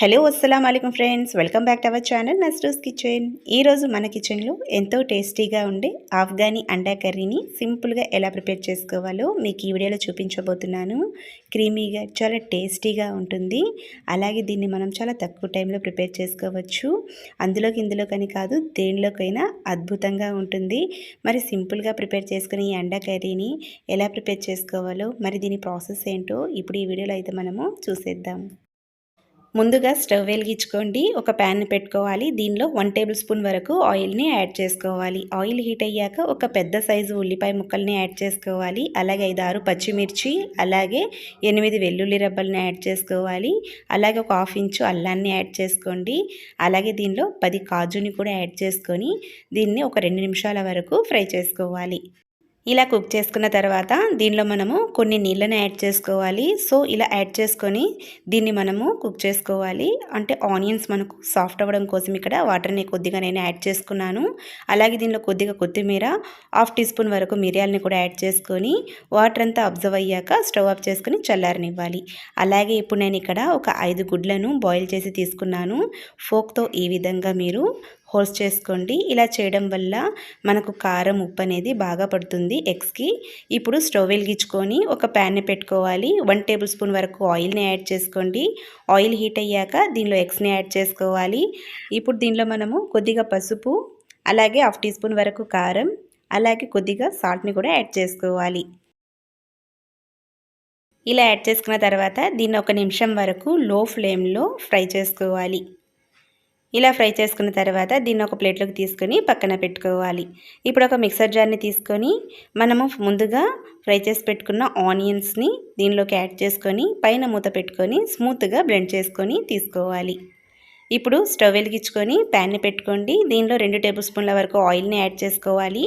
Hello అస్సలం అయికం friends. Welcome back to our channel Nasto's Kitchen. ఈరోజు మన కిచెన్లో ఎంతో టేస్టీగా ఉండే ఆఫ్ఘనీ అండా కర్రీని సింపుల్గా ఎలా ప్రిపేర్ చేసుకోవాలో మీకు ఈ వీడియోలో చూపించబోతున్నాను. క్రీమీగా చాలా టేస్టీగా ఉంటుంది. అలాగే దీన్ని మనం చాలా తక్కువ టైంలో ప్రిపేర్ చేసుకోవచ్చు. అందులోకి ఇందులోకని కాదు దేనిలోకైనా అద్భుతంగా ఉంటుంది. మరి సింపుల్గా ప్రిపేర్ చేసుకుని ఈ అండా కర్రీని ఎలా ప్రిపేర్ చేసుకోవాలో మరి దీని ప్రాసెస్ ఏంటో ఇప్పుడు ఈ వీడియోలో అయితే మనము చూసేద్దాం. ముందుగా స్టవ్ వెలిగించుకోండి. ఒక ప్యాన్ పెట్టుకోవాలి. దీనిలో వన్ టేబుల్ స్పూన్ వరకు ఆయిల్ని యాడ్ చేసుకోవాలి. ఆయిల్ హీట్ అయ్యాక ఒక పెద్ద సైజు ఉల్లిపాయ ముక్కల్ని యాడ్ చేసుకోవాలి. అలాగే ఐదు ఆరు పచ్చిమిర్చి అలాగే ఎనిమిది వెల్లుల్లి రబ్బల్ని యాడ్ చేసుకోవాలి. అలాగే ఒక హాఫ్ ఇంచు అల్లాన్ని యాడ్ చేసుకోండి. అలాగే దీనిలో పది కాజుని కూడా యాడ్ చేసుకొని దీన్ని ఒక రెండు నిమిషాల వరకు ఫ్రై చేసుకోవాలి. ఇలా కుక్ చేసుకున్న తర్వాత దీనిలో మనము కొన్ని నీళ్ళని యాడ్ చేసుకోవాలి. సో ఇలా యాడ్ చేసుకొని దీన్ని మనము కుక్ చేసుకోవాలి. అంటే ఆనియన్స్ మనకు సాఫ్ట్ అవ్వడం కోసం ఇక్కడ వాటర్ని కొద్దిగా నేను యాడ్ చేసుకున్నాను. అలాగే దీనిలో కొద్దిగా కొత్తిమీర హాఫ్ టీ స్పూన్ వరకు మిరియాలని కూడా యాడ్ చేసుకొని వాటర్ అంతా అబ్జర్వ్ అయ్యాక స్టవ్ ఆఫ్ చేసుకుని చల్లారనివ్వాలి. అలాగే ఇప్పుడు నేను ఇక్కడ ఒక ఐదు గుడ్లను బాయిల్ చేసి తీసుకున్నాను. ఫోక్తో ఈ విధంగా మీరు హోల్స్ చేసుకోండి. ఇలా చేయడం వల్ల మనకు కారం ఉప్పు అనేది బాగా పడుతుంది ఎగ్స్కి. ఇప్పుడు స్టవ్ వెలిగించుకొని ఒక ప్యాన్ని పెట్టుకోవాలి. వన్ టేబుల్ స్పూన్ వరకు ఆయిల్ని యాడ్ చేసుకోండి. ఆయిల్ హీట్ అయ్యాక దీనిలో ఎగ్స్ని యాడ్ చేసుకోవాలి. ఇప్పుడు దీనిలో మనము కొద్దిగా పసుపు అలాగే హాఫ్ టీ స్పూన్ వరకు కారం అలాగే కొద్దిగా సాల్ట్ని కూడా యాడ్ చేసుకోవాలి. ఇలా యాడ్ చేసుకున్న తర్వాత దీన్ని ఒక నిమిషం వరకు లో ఫ్లేమ్లో ఫ్రై చేసుకోవాలి. ఇలా ఫ్రై చేసుకున్న తర్వాత దీన్ని ఒక ప్లేట్లోకి తీసుకొని పక్కన పెట్టుకోవాలి. ఇప్పుడు ఒక మిక్సర్ జార్ని తీసుకొని మనము ముందుగా ఫ్రై చేసి పెట్టుకున్న ఆనియన్స్ని దీనిలోకి యాడ్ చేసుకొని పైన మూత పెట్టుకొని స్మూత్గా బ్లెండ్ చేసుకొని తీసుకోవాలి. ఇప్పుడు స్టవ్ వెలిగించుకొని ప్యాన్ని పెట్టుకోండి. దీనిలో రెండు టేబుల్ స్పూన్ల వరకు ఆయిల్ని యాడ్ చేసుకోవాలి.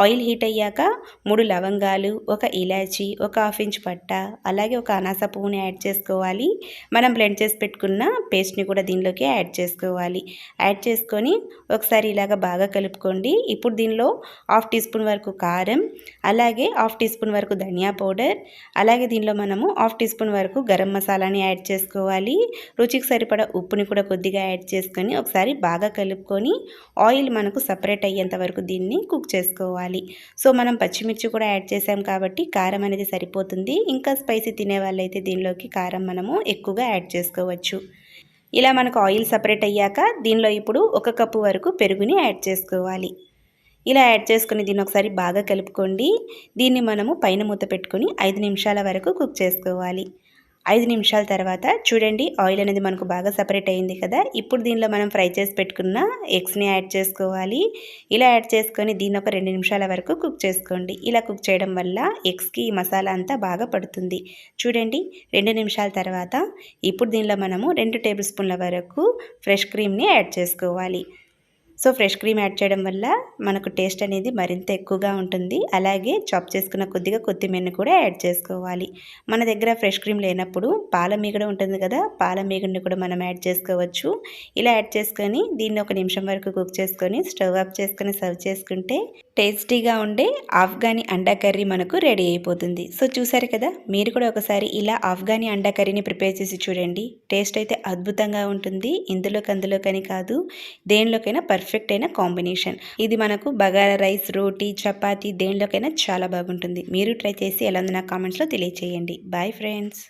ఆయిల్ హీట్ అయ్యాక మూడు లవంగాలు ఒక ఇలాచి ఒక హాఫ్ ఇంచ్ పట్ట అలాగే ఒక అనాస పువ్వుని యాడ్ చేసుకోవాలి. మనం బ్లెండ్ చేసి పెట్టుకున్న పేస్ట్ని కూడా దీనిలోకి యాడ్ చేసుకోవాలి. యాడ్ చేసుకొని ఒకసారి ఇలాగ బాగా కలుపుకోండి. ఇప్పుడు దీనిలో హాఫ్ టీ స్పూన్ వరకు కారం అలాగే హాఫ్ టీ స్పూన్ వరకు ధనియా పౌడర్ అలాగే దీనిలో మనము హాఫ్ టీ స్పూన్ వరకు గరం మసాలాని యాడ్ చేసుకోవాలి. రుచికి సరిపడా ఉప్పుని కూడా కొద్దిగా యాడ్ చేసుకొని ఒకసారి బాగా కలుపుకొని ఆయిల్ మనకు సపరేట్ అయ్యేంత వరకు దీన్ని కుక్ చేసుకోవాలి. సో మనం పచ్చిమిర్చి కూడా యాడ్ చేసాం కాబట్టి కారం అనేది సరిపోతుంది. ఇంకా స్పైసీ తినే వాళ్ళైతే దీనిలోకి కారం మనము ఎక్కువగా యాడ్ చేసుకోవచ్చు. ఇలా మనకు ఆయిల్ సపరేట్ అయ్యాక దీనిలో ఇప్పుడు ఒక కప్పు వరకు పెరుగుని యాడ్ చేసుకోవాలి. ఇలా యాడ్ చేసుకుని దీన్ని ఒకసారి బాగా కలుపుకోండి. దీన్ని మనము పైన మూత పెట్టుకొని ఐదు నిమిషాల వరకు కుక్ చేసుకోవాలి. ఐదు నిమిషాల తర్వాత చూడండి ఆయిల్ అనేది మనకు బాగా సపరేట్ అయింది కదా. ఇప్పుడు దీనిలో మనం ఫ్రై చేసి పెట్టుకున్న ఎగ్స్ని యాడ్ చేసుకోవాలి. ఇలా యాడ్ చేసుకొని దీన్ని ఒక రెండు నిమిషాల వరకు కుక్ చేసుకోండి. ఇలా కుక్ చేయడం వల్ల ఎగ్స్కి ఈ మసాలా అంతా బాగా పడుతుంది. చూడండి రెండు నిమిషాల తర్వాత ఇప్పుడు దీనిలో మనము రెండు టేబుల్ స్పూన్ల వరకు ఫ్రెష్ క్రీమ్ని యాడ్ చేసుకోవాలి. సో ఫ్రెష్ క్రీమ్ యాడ్ చేయడం వల్ల మనకు టేస్ట్ అనేది మరింత ఎక్కువగా ఉంటుంది. అలాగే చాప్ చేసుకున్న కొద్దిగా కొత్తిమీరని కూడా యాడ్ చేసుకోవాలి. మన దగ్గర ఫ్రెష్ క్రీమ్ లేనప్పుడు పాల మీగడ ఉంటుంది కదా పాల మీగడని కూడా మనం యాడ్ చేసుకోవచ్చు. ఇలా యాడ్ చేసుకొని దీన్ని ఒక నిమిషం వరకు కుక్ చేసుకొని స్టవ్ ఆఫ్ చేసుకొని సర్వ్ చేసుకుంటే టేస్టీగా ఉండే ఆఫ్ఘానీ అండా కర్రీ మనకు రెడీ అయిపోతుంది. సో చూసారు కదా మీరు కూడా ఒకసారి ఇలా ఆఫ్ఘానీ అండా కర్రీని ప్రిపేర్ చేసి చూడండి. టేస్ట్ అయితే అద్భుతంగా ఉంటుంది. ఇందులోకి అందులోకని కాదు దేనిలోకైనా పర్ఫెక్ట్ పర్ఫెక్ట్ అయిన కాంబినేషన్ ఇది మనకు బగారా రైస్ రోటీ చపాతీ దేనిలోకైనా చాలా బాగుంటుంది. మీరు ట్రై చేసి ఎలా ఉంది నా కామెంట్స్లో తెలియచేయండి. Bye friends